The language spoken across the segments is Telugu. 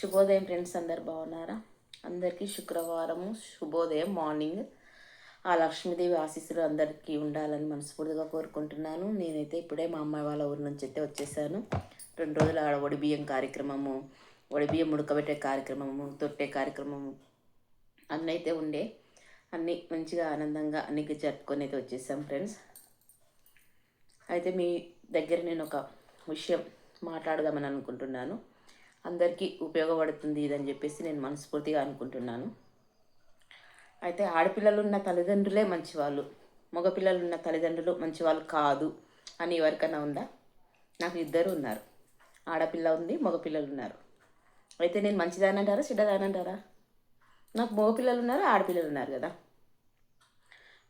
శుభోదయం ఫ్రెండ్స్ అందరు బాగున్నారా? అందరికీ శుక్రవారము శుభోదయం మార్నింగ్. ఆ లక్ష్మీదేవి ఆశీస్సులు అందరికీ ఉండాలని మనస్ఫూర్తిగా కోరుకుంటున్నాను. నేనైతే ఇప్పుడే మా అమ్మాయి వాళ్ళ ఊరి నుంచి అయితే వచ్చేసాను. రెండు రోజులు ఆడ ఒడిబియ్యం కార్యక్రమము ఒడిబియ్యం ఉడకబెట్టే కార్యక్రమము తొట్టే కార్యక్రమము అన్నీ అయితే ఉండే. అన్నీ మంచిగా ఆనందంగా అన్నీ జరుపుకొని అయితే వచ్చేసాం ఫ్రెండ్స్. అయితే మీ దగ్గర నేను ఒక విషయం మాట్లాడదామని అనుకుంటున్నాను. అందరికీ ఉపయోగపడుతుంది ఇదని చెప్పేసి నేను మనస్ఫూర్తిగా అనుకుంటున్నాను. అయితే ఆడపిల్లలు ఉన్న తల్లిదండ్రులే మంచివాళ్ళు మగపిల్లలు ఉన్న తల్లిదండ్రులు మంచివాళ్ళు కాదు అని ఎవరికైనా ఉందా? నాకు ఇద్దరు ఉన్నారు. ఆడపిల్ల ఉంది మగపిల్లలు ఉన్నారు. అయితే నేను మంచిదాని అంటారా చెడ్డదాని అంటారా? నాకు మగపిల్లలు ఉన్నారు ఆడపిల్లలు ఉన్నారు కదా.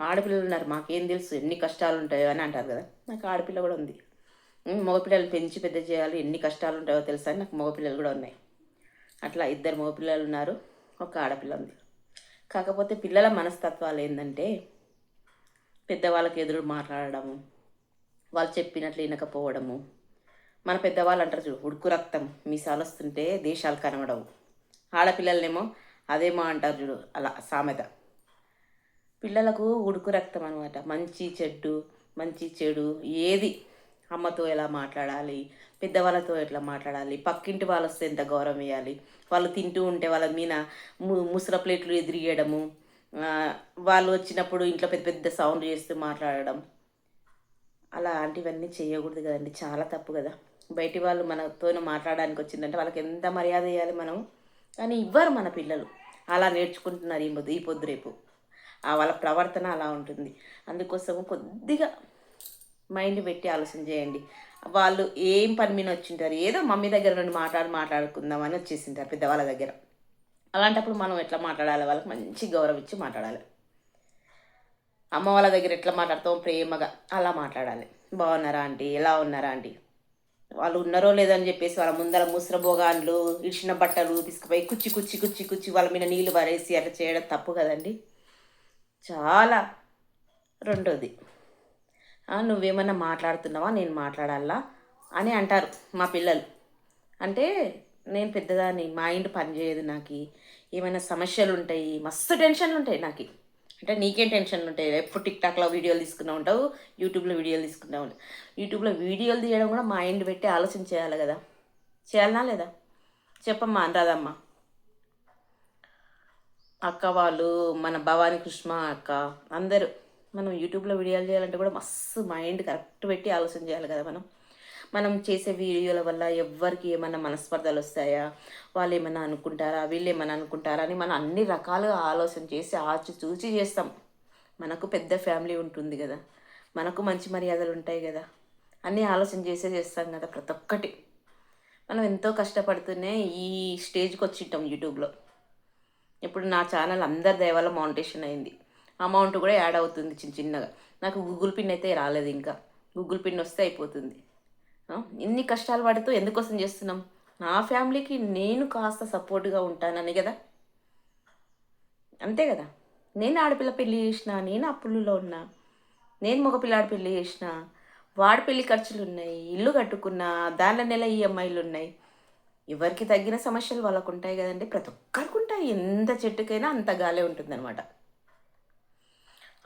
ఆడపిల్లలు ఉన్నారు మాకేం తెలుసు ఎన్ని కష్టాలు ఉంటాయో అని అంటారు కదా. నాకు ఆడపిల్ల కూడా ఉంది. మగపిల్లలు పెంచి పెద్ద చేయాలి. ఎన్ని కష్టాలు ఉంటాయో తెలుసా? అని నాకు మగపిల్లలు కూడా ఉన్నాయి. అట్లా ఇద్దరు మగపిల్లలు ఉన్నారు. ఒక ఆడపిల్ల ఉంది. కాకపోతే పిల్లల మనస్తత్వాలు ఏంటంటే పెద్దవాళ్ళకి ఎదురు మాట్లాడము వాళ్ళు చెప్పినట్లు వినకపోవడము. మన పెద్దవాళ్ళు అంటారు చూడు ఉడుకు రక్తం మీసాలు వస్తుంటే దేశాలు కనబడవు. ఆడపిల్లలనేమో అదేమో అంటారు చూడు అలా సామెత. పిల్లలకు ఉడుకు రక్తం అనమాట మంచి చెడ్డు మంచి చెడు ఏది అమ్మతో ఎలా మాట్లాడాలి పెద్దవాళ్ళతో ఎట్లా మాట్లాడాలి పక్కింటి వాళ్ళు వస్తే ఎంత గౌరవం ఇవ్వాలి వాళ్ళు తింటూ ఉంటే వాళ్ళ మీద ముసర ముసల ప్లేట్లు ఎదిరియడము వాళ్ళు వచ్చినప్పుడు ఇంట్లో పెద్ద పెద్ద సౌండ్ చేస్తూ మాట్లాడడం. అలాంటివన్నీ చేయకూడదు కదండి చాలా తప్పు కదా. బయటి వాళ్ళు మనతో మాట్లాడడానికి వచ్చిందంటే వాళ్ళకి ఎంత మర్యాద ఇవ్వాలి మనం? కానీ ఇవ్వరు మన పిల్లలు. అలా నేర్చుకుంటున్నారు ఈ పొద్దు ఈ పొద్దు రేపు. ఆ వాళ్ళ ప్రవర్తన అలా ఉంటుంది. అందుకోసం కొద్దిగా మైండ్ పెట్టి ఆలోచన చేయండి. వాళ్ళు ఏం పని మీద వచ్చింటారు? ఏదో మమ్మీ దగ్గర నుండి మాట్లాడి మాట్లాడుకుందామని వచ్చేసింటారు పెద్దవాళ్ళ దగ్గర. అలాంటప్పుడు మనం ఎట్లా మాట్లాడాలి? వాళ్ళకి మంచి గౌరవం ఇచ్చి మాట్లాడాలి. అమ్మ వాళ్ళ దగ్గర ఎట్లా మాట్లాడతాం ప్రేమగా అలా మాట్లాడాలి. బాగున్నారా ఆంటీ? ఎలా ఉన్నారా ఆంటీ? వాళ్ళు ఉన్నారో లేదని చెప్పేసి వాళ్ళ ముందర ముసరబోగాన్లు ఇడిచిన బట్టలు తీసుకుపోయి కుచ్చి కుచ్చి కుచ్చి కుచ్చి వాళ్ళ మీద నీళ్ళు పరేసి అట్లా చేయడం తప్పు కదండి. చాలా రెండోది. నువ్వేమన్నా మాట్లాడుతున్నావా? నేను మాట్లాడాలా? అని అంటారు మా పిల్లలు. అంటే నేను పెద్దదాన్ని మైండ్ పనిచేయదు నాకు. ఏమైనా సమస్యలు ఉంటాయి మస్తు టెన్షన్లు ఉంటాయి నాకు. అంటే నీకేం టెన్షన్లు ఉంటాయి ఎప్పుడు టిక్ టాక్లో వీడియోలు తీసుకున్నా ఉంటావు యూట్యూబ్లో వీడియోలు తీసుకున్నా ఉంటావు. యూట్యూబ్లో వీడియోలు తీయడం కూడా మైండ్ పెట్టి ఆలోచన చేయాలి కదా. చేయాలనా లేదా? చెప్పమ్మా అనరాదమ్మా అక్క వాళ్ళు మన భవానీ కృష్ణ అక్క అందరూ. మనం యూట్యూబ్లో వీడియోలు చేయాలంటే కూడా మస్తు మైండ్ కరెక్ట్ పెట్టి ఆలోచన చేయాలి కదా మనం. మనం చేసే వీడియోల వల్ల ఎవ్వరికి ఏమైనా మనస్పర్ధలు వస్తాయా? వాళ్ళు ఏమైనా అనుకుంటారా? వీళ్ళు ఏమైనా అనుకుంటారా? అని మనం అన్ని రకాలుగా ఆలోచన చేసి ఆచి చూచి చేస్తాం. మనకు పెద్ద ఫ్యామిలీ ఉంటుంది కదా. మనకు మంచి మర్యాదలు ఉంటాయి కదా. అన్నీ ఆలోచన చేసే చేస్తాం కదా ప్రతి ఒక్కటి. మనం ఎంతో కష్టపడుతూనే ఈ స్టేజ్కి వచ్చింటాం యూట్యూబ్లో. ఇప్పుడు నా ఛానల్ అందరి దయవల్ల మౌంటేషన్ అయింది. అమౌంట్ కూడా యాడ్ అవుతుంది చిన్న చిన్నగా. నాకు గూగుల్ పిన్ అయితే రాలేదు ఇంకా. గూగుల్ పిన్ వస్తే అయిపోతుంది. ఇన్ని కష్టాలు పడుతూ ఎందుకోసం చేస్తున్నాం? నా ఫ్యామిలీకి నేను కాస్త సపోర్ట్గా ఉంటానని కదా? అంతే కదా? నేను ఆడపిల్ల పెళ్ళి చేసిన నేను అప్పుల్లో ఉన్నా నేను మగపిల్లాడి పెళ్ళి చేసిన వాడి పెళ్ళి ఖర్చులు ఉన్నాయి ఇల్లు కట్టుకున్నా దాని నెల ఈఎంఐలు ఉన్నాయి. ఎవరికి తగ్గిన సమస్యలు వాళ్ళకు ఉంటాయి కదండి. ప్రతి ఒక్కరికి ఉంటాయి. ఎంత చెట్టుకైనా అంత గాలే ఉంటుందన్నమాట.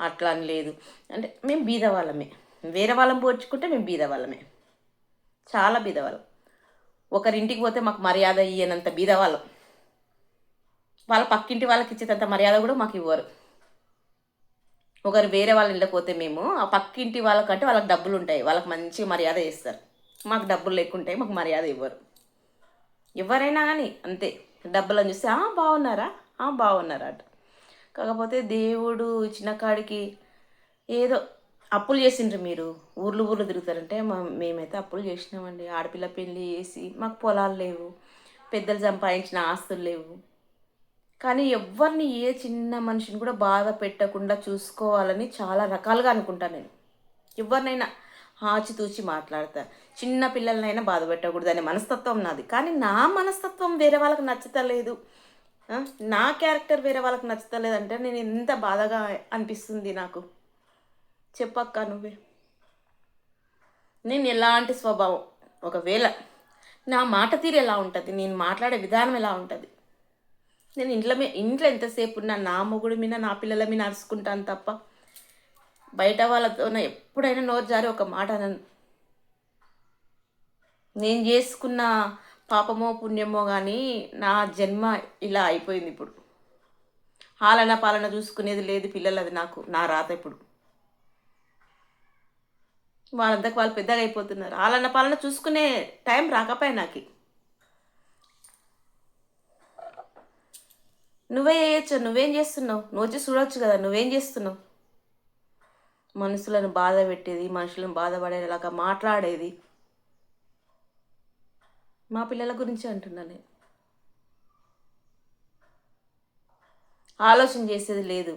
అట్లా అని లేదు. అంటే మేము బీద వాళ్ళమే వేరే వాళ్ళం పోల్చుకుంటే మేము బీద వాళ్ళమే చాలా బీద వాళ్ళం ఒకరింటికి పోతే మాకు మర్యాద ఇయ్యనంత బీద వాళ్ళం వాళ్ళ పక్కింటి వాళ్ళకి ఇచ్చేటంత మర్యాద కూడా మాకు ఇవ్వరు. ఒకరు వేరే వాళ్ళ ఇళ్ళకి పోతే మేము ఆ పక్కింటి వాళ్ళకంటే వాళ్ళకి డబ్బులు ఉంటాయి. వాళ్ళకి మంచి మర్యాద ఇస్తారు మాకు డబ్బులు లేకుంటాయి మాకు మర్యాద ఇవ్వరు. ఎవరైనా కానీ అంతే. డబ్బులను చూస్తే బాగున్నారా? బాగున్నారా? అట. కాకపోతే దేవుడు ఇచ్చిన కాడికి ఏదో అప్పులు చేసిండ్రు మీరు. ఊర్లు ఊర్లు తిరుగుతారంటే మా మేమైతే అప్పులు చేసినామండి. ఆడపిల్ల పెళ్ళి చేసి మాకు పొలాలు లేవు. పెద్దలు సంపాదించిన ఆస్తులు లేవు. కానీ ఎవరిని ఏ చిన్న మనిషిని కూడా బాధ పెట్టకుండా చూసుకోవాలని చాలా రకాలుగా అనుకుంటాను నేను. ఎవరినైనా ఆచితూచి మాట్లాడతా. చిన్న పిల్లలనైనా బాధ పెట్టకూడదు అనే మనస్తత్వం నాది. కానీ నా మనస్తత్వం వేరే వాళ్ళకి నచ్చతలేదు. నా క్యారెక్టర్ వేరే వాళ్ళకి నచ్చలేదంటే నేను ఎంత బాధగా అనిపిస్తుంది నాకు. చెప్పక్క నువ్వే. నేను ఎలాంటి స్వభావం? ఒకవేళ నా మాట తీరు ఎలా ఉంటుంది? నేను మాట్లాడే విధానం ఎలా ఉంటుంది? నేను ఇంట్లో మీ ఇంట్లో ఎంతసేపు ఉన్నా నా మొగుడు మీద నా పిల్లల మీద నడుచుకుంటాను తప్ప బయట వాళ్ళతో ఎప్పుడైనా నోరు జారి ఒక మాట అనను. నేను చేసుకున్న పాపమో పుణ్యమో కానీ నా జన్మ ఇలా అయిపోయింది ఇప్పుడు. ఆలన పాలన చూసుకునేది లేదు పిల్లలు అది నాకు నా రాత ఇప్పుడు. వాళ్ళంతకు వాళ్ళు పెద్దగా అయిపోతున్నారు. ఆలన్న పాలన చూసుకునే టైం రాకపోయా నాకు? నువ్వే చేయొచ్చు నువ్వేం చేస్తున్నావు? నువ్వు వచ్చి చూడొచ్చు కదా నువ్వేం చేస్తున్నావు? మనుషులను బాధ పెట్టేది మనుషులను బాధపడేలాగా మాట్లాడేది. మా పిల్లల గురించి అంటున్నాను ఆలోచన చేసేది లేదు.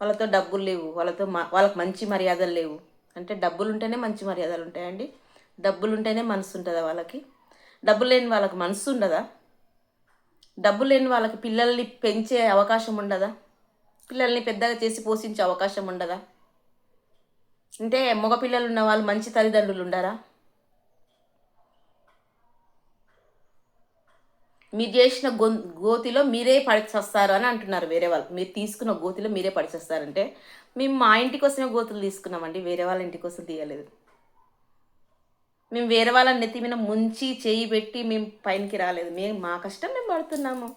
వాళ్ళతో డబ్బులు లేవు. వాళ్ళతో వాళ్ళకి మంచి మర్యాదలు లేవు. అంటే డబ్బులు ఉంటేనే మంచి మర్యాదలు ఉంటాయండి. డబ్బులు ఉంటేనే మనసు ఉంటుందా వాళ్ళకి? డబ్బులు లేని వాళ్ళకి మనసు ఉండదా? డబ్బులు లేని వాళ్ళకి పిల్లల్ని పెంచే అవకాశం ఉండదా? పిల్లల్ని పెద్దగా చేసి పోషించే అవకాశం ఉండదా? అంటే మగపిల్లలు ఉన్న వాళ్ళు మంచి తల్లిదండ్రులు ఉండరా? మీరు చేసిన గో గోతిలో మీరే పడిచేస్తారు అని అంటున్నారు వేరే వాళ్ళు. మీరు తీసుకున్న గోతిలో మీరే పడిచేస్తారంటే మేము మా ఇంటి కోసమే గోతులు తీసుకున్నామండి వేరే వాళ్ళ ఇంటి కోసం తీయలేదు. మేము వేరే వాళ్ళ నెత్తి మీద ముంచి చేయి పెట్టి మేము పైనకి రాలేదు. మేము మా కష్టం మేము పడుతున్నాము.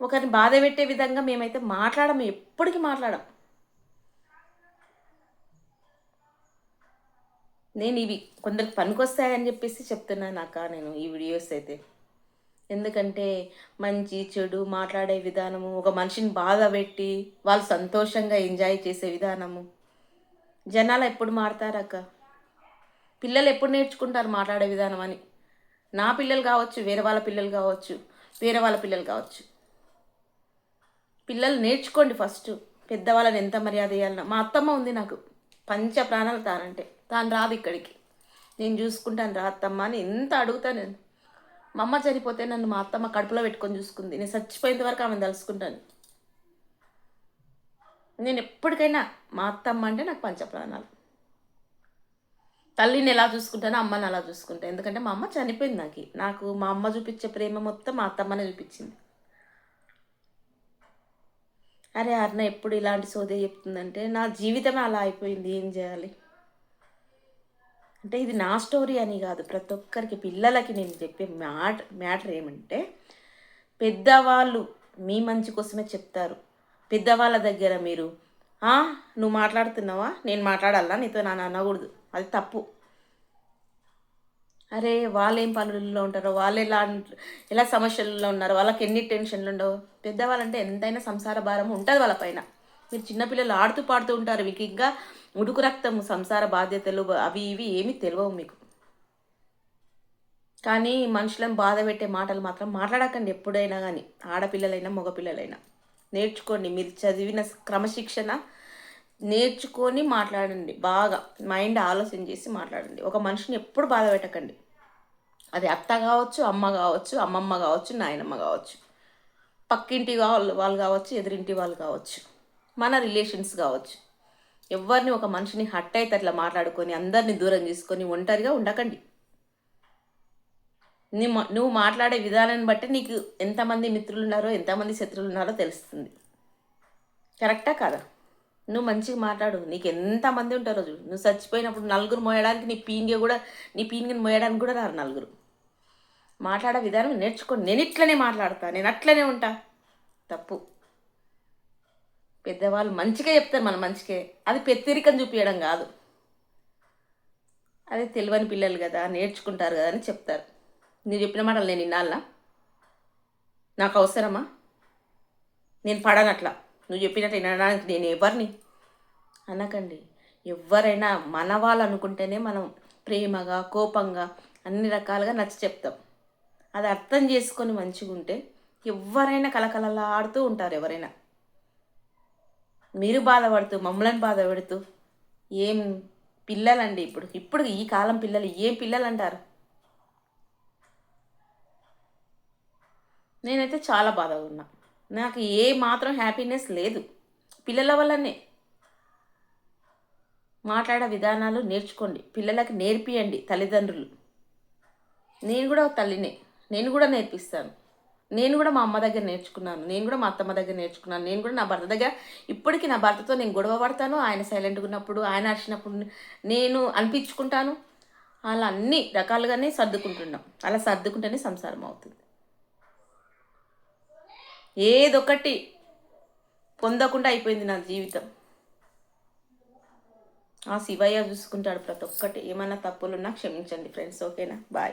ఒకరిని బాధ పెట్టే విధంగా మేమైతే మాట్లాడము ఎప్పటికీ మాట్లాడం నేను ఇవి కొందరికి పనికొస్తాయని చెప్పేసి చెప్తున్నాను అక్క నేను ఈ వీడియోస్ అయితే. ఎందుకంటే మంచి చెడు మాట్లాడే విధానము ఒక మనిషిని బాధ పెట్టి వాళ్ళు సంతోషంగా ఎంజాయ్ చేసే విధానము. జనాలు ఎప్పుడు మారుతారక్క పిల్లలు ఎప్పుడు నేర్చుకుంటారు మాట్లాడే విధానం అని? నా పిల్లలు కావచ్చు వేరే వాళ్ళ పిల్లలు కావచ్చు వేరే వాళ్ళ పిల్లలు కావచ్చు. పిల్లలు నేర్చుకోండి ఫస్ట్ పెద్దవాళ్ళని ఎంత మర్యాద చేయాలన్నా. మా అత్తమ్మ ఉంది నాకు. పంచ ప్రాణాలు తానంటే. తాను రాదు ఇక్కడికి. నేను చూసుకుంటాను రా అత్తమ్మ అని ఎంత అడుగుతాను నేను. మా అమ్మ చనిపోతే నన్ను మా అత్తమ్మ కడుపులో పెట్టుకొని చూసుకుంది. నేను చచ్చిపోయేంత వరకు ఆమెను తలుసుకుంటాను. నేను ఎప్పటికైనా మా అత్తమ్మ అంటే నాకు పంచప్రాణాలు. తల్లిని ఎలా చూసుకుంటానో అమ్మని అలా చూసుకుంటాను ఎందుకంటే మా అమ్మ చనిపోయింది నాకు. నాకు మా అమ్మ చూపించే ప్రేమ మొత్తం మా అత్తమ్మనే చూపించింది. అరే అర్ణ ఎప్పుడు ఇలాంటి సోదే చెప్తుందంటే నా జీవితమే అలా అయిపోయింది. ఏం చేయాలి? అంటే ఇది నా స్టోరీ అని కాదు. ప్రతి ఒక్కరికి పిల్లలకి నేను చెప్పే మ్యాట్ మ్యాటర్ ఏమంటే పెద్దవాళ్ళు మీ మంచి కోసమే చెప్తారు. పెద్దవాళ్ళ దగ్గర మీరు నువ్వు మాట్లాడుతున్నావా? నేను మాట్లాడాలా? నీతో నాన్న అనకూడదు. అది తప్పు. అరే వాళ్ళు ఏం పనులలో ఉంటారో వాళ్ళు ఎలా ఎలా సమస్యల్లో ఉన్నారో వాళ్ళకి ఎన్ని టెన్షన్లు ఉండవు. పెద్దవాళ్ళంటే ఎంతైనా సంసార భారం ఉంటుంది వాళ్ళ పైన. మీరు చిన్నపిల్లలు ఆడుతూ పాడుతూ ఉంటారు. మీకు ఇంకా ఉడుకు రక్తము సంసార బాధ్యతలు అవి ఇవి ఏమీ తెలియవు మీకు. కానీ మనుషులను బాధ పెట్టే మాటలు మాత్రం మాట్లాడకండి ఎప్పుడైనా కానీ. ఆడపిల్లలైనా మగపిల్లలైనా. నేర్చుకోండి. మీరు చదివిన క్రమశిక్షణ నేర్చుకొని మాట్లాడండి. బాగా మైండ్ ఆలోచన చేసి మాట్లాడండి. ఒక మనిషిని ఎప్పుడు బాధ పెట్టకండి. అది అత్త కావచ్చు అమ్మ కావచ్చు అమ్మమ్మ కావచ్చు నాయనమ్మ కావచ్చు. పక్కింటి వాళ్ళు వాళ్ళు కావచ్చు ఎదురింటి వాళ్ళు కావచ్చు. మన రిలేషన్స్ కావచ్చు. ఎవరిని ఒక మనిషిని హట్ అయితే అట్లా మాట్లాడుకొని అందరిని దూరం చేసుకొని ఒంటరిగా ఉండకండి. నీ నువ్వు మాట్లాడే విధానాన్ని బట్టి నీకు ఎంతమంది మిత్రులు ఉన్నారో ఎంతమంది శత్రువులు ఉన్నారో తెలుస్తుంది. కరెక్టా కాదా? నువ్వు మంచిగా మాట్లాడు. నీకు ఎంతమంది ఉంటారో చూడు. నువ్వు చచ్చిపోయినప్పుడు నలుగురు మోయడానికి నీ పీన్గే కూడా నీ పీన్గిని మోయడానికి కూడా రారు నలుగురు. మాట్లాడే విధానం నేర్చుకోండి నేను ఇట్లనే మాట్లాడతా. నేను అట్లనే ఉంటా. తప్పు. పెద్దవాళ్ళు మంచిగా చెప్తారు మన మంచికే. అది పెత్తిరికని చూపించడం కాదు. అదే తెలియని పిల్లలు కదా నేర్చుకుంటారు కదా అని చెప్తారు. నేను చెప్పిన మాటలు నేను వినాలనా? నాకు అవసరమా? నేను పడనట్లా. నువ్వు చెప్పినట్టు వినడానికి నేను ఎవరిని? అనకండి. ఎవరైనా మన వాళ్ళు అనుకుంటేనే మనం ప్రేమగా కోపంగా అన్ని రకాలుగా నచ్చ చెప్తాం. అది అర్థం చేసుకొని మంచిగా ఉంటే ఎవరైనా కలకలలాడుతూ ఉంటారు ఎవరైనా. మీరు బాధపడుతూ మమ్మల్ని బాధ పెడుతూ ఏం పిల్లలండి ఇప్పుడు? ఇప్పుడు ఈ కాలం పిల్లలు ఏం పిల్లలు అంటారు నేనైతే చాలా బాధగా ఉన్నా. నాకు ఏ మాత్రం హ్యాపీనెస్ లేదు. పిల్లల వల్లనే. మాట్లాడే విధానాలు నేర్చుకోండి. పిల్లలకు నేర్పియండి తల్లిదండ్రులు. నేను కూడా ఒక తల్లినే. నేను కూడా నేర్పిస్తాను. నేను కూడా మా అమ్మ దగ్గర నేర్చుకున్నాను. నేను కూడా మా అత్తమ్మ దగ్గర నేర్చుకున్నాను. నేను కూడా నా భర్త దగ్గర ఇప్పటికీ నా భర్తతో నేను గొడవ పడతాను. ఆయన సైలెంట్గా ఉన్నప్పుడు ఆయన అరిచినప్పుడు నేను అనిపించుకుంటాను. అలా అన్ని రకాలుగానే సర్దుకుంటున్నాం. అలా సర్దుకుంటేనే సంసారం అవుతుంది. ఏదొకటి పొందకుండా అయిపోయింది నా జీవితం. ఆ శివయ్య చూసుకుంటాడు ప్రతి ఒక్కటి. ఏమైనా తప్పులున్నా క్షమించండి ఫ్రెండ్స్. ఓకేనా? బాయ్.